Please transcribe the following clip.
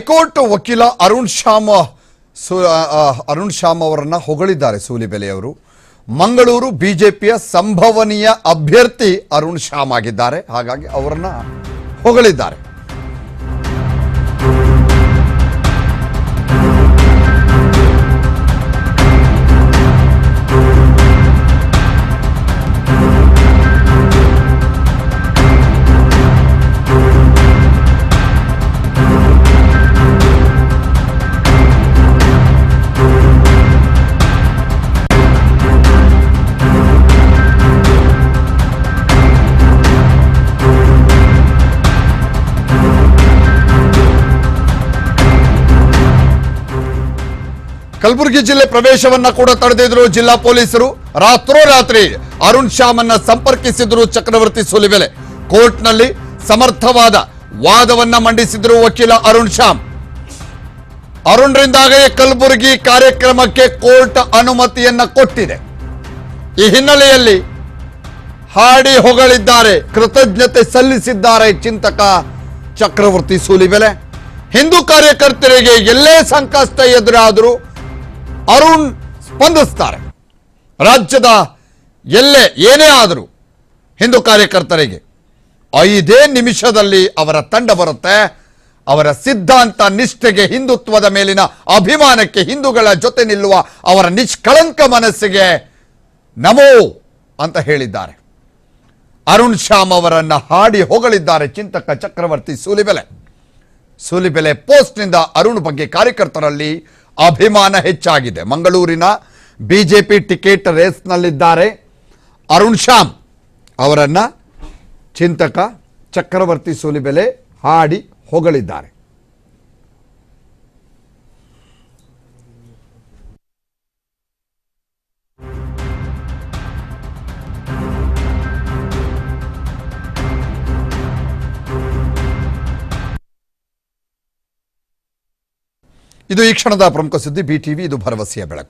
High court ವಕೀಲ ಅರುಣ್ ಶ್ಯಾಮ್ ಸು- ಅರುಣ್ ಶ್ಯಾಮ್ ಅವರನ್ನ ಹೊಗಳಿದ್ದಾರೆ ಸೂಲಿಬೆಲೆಯವರು ಮಂಗಳೂರು ಬಿಜೆಪಿಯ ಸಂಭವನೀಯ ಅಭ್ಯರ್ಥಿ ಅರುಣ್ ಶ್ಯಾಮ್ ಆಗಿದ್ದಾರೆ. ಹಾಗಾಗಿ ಅವರನ್ನ ಹೊಗಳಿದ್ದಾರೆ. ಕಲಬುರಗಿ ಜಿಲ್ಲೆ ಪ್ರವೇಶವನ್ನ ಕೂಡ ತಡೆದಿದ್ರು ಜಿಲ್ಲಾ ಪೊಲೀಸರು. ರಾತ್ರೋರಾತ್ರಿ ಅರುಣ್ ಶ್ಯಾಮನ್ನ ಸಂಪರ್ಕಿಸಿದ್ರು ಚಕ್ರವರ್ತಿ ಸೂಲಿಬೆಲೆ. ಕೋರ್ಟ್ನಲ್ಲಿ ಸಮರ್ಥವಾದ ವಾದವನ್ನ ಮಂಡಿಸಿದ್ರು ವಕೀಲ ಅರುಣ್ ಶ್ಯಾಮ್. ಅರುಣ್ರಿಂದಾಗಲೇ ಕಲಬುರಗಿ ಕಾರ್ಯಕ್ರಮಕ್ಕೆ ಕೋರ್ಟ್ ಅನುಮತಿಯನ್ನ ಕೊಟ್ಟಿದೆ. ಈ ಹಿನ್ನೆಲೆಯಲ್ಲಿ ಹಾಡಿ ಹೊಗಳಿದ್ದಾರೆ, ಕೃತಜ್ಞತೆ ಸಲ್ಲಿಸಿದ್ದಾರೆ ಚಿಂತಕ ಚಕ್ರವರ್ತಿ ಸೂಲಿಬೆಲೆ. ಹಿಂದೂ ಕಾರ್ಯಕರ್ತರಿಗೆ ಎಲ್ಲೇ ಸಂಕಷ್ಟ ಎದುರಾದರೂ ಅರುಣ್ ಸ್ಪಂದಿಸ್ತಾರೆ. ರಾಜ್ಯದ ಎಲ್ಲೇ ಏನೇ ಆದರೂ ಹಿಂದೂ ಕಾರ್ಯಕರ್ತರಿಗೆ ಐದೇ ನಿಮಿಷದಲ್ಲಿ ಅವರ ತಂಡ ಬರುತ್ತೆ. ಅವರ ಸಿದ್ಧಾಂತ ನಿಷ್ಠೆಗೆ ಹಿಂದುತ್ವದ ಮೇಲಿನ ಅಭಿಮಾನಕ್ಕೆ ಹಿಂದೂಗಳ ಜೊತೆ ನಿಲ್ಲುವ ಅವರ ನಿಷ್ಕಳಂಕ ಮನಸ್ಸಿಗೆ ನಮೋ ಅಂತ ಹೇಳಿದ್ದಾರೆ. ಅರುಣ್ ಶ್ಯಾಮ್ ಅವರನ್ನು ಹಾಡಿ ಹೊಗಳಿದ್ದಾರೆ ಚಿಂತಕ ಚಕ್ರವರ್ತಿ ಸೂಲಿಬೆಲೆ. ಸೂಲಿಬೆಲೆ ಪೋಸ್ಟ್ನಿಂದ ಅರುಣ್ ಬಗ್ಗೆ ಕಾರ್ಯಕರ್ತರಲ್ಲಿ ಅಭಿಮಾನ ಹೆಚ್ಚಾಗಿದೆ. ಮಂಗಳೂರಿನ ಬಿಜೆಪಿ ಟಿಕೆಟ್ ರೇಸ್ನಲ್ಲಿದ್ದಾರೆ ಅರುಣ್ ಶ್ಯಾಮ್ ಅವರನ್ನು ಚಿಂತಕ ಚಕ್ರವರ್ತಿ ಸೂಲಿಬೆಲೆ ಹಾಡಿ ಹೊಗಳಿದ್ದಾರೆ. ಇದು ಈ ಕ್ಷಣದ ಪ್ರಮುಖ ಸುದ್ದಿ ಬಿ ಟಿವಿ ಇದು ಭರವಸೆಯ ಬೆಳಕು.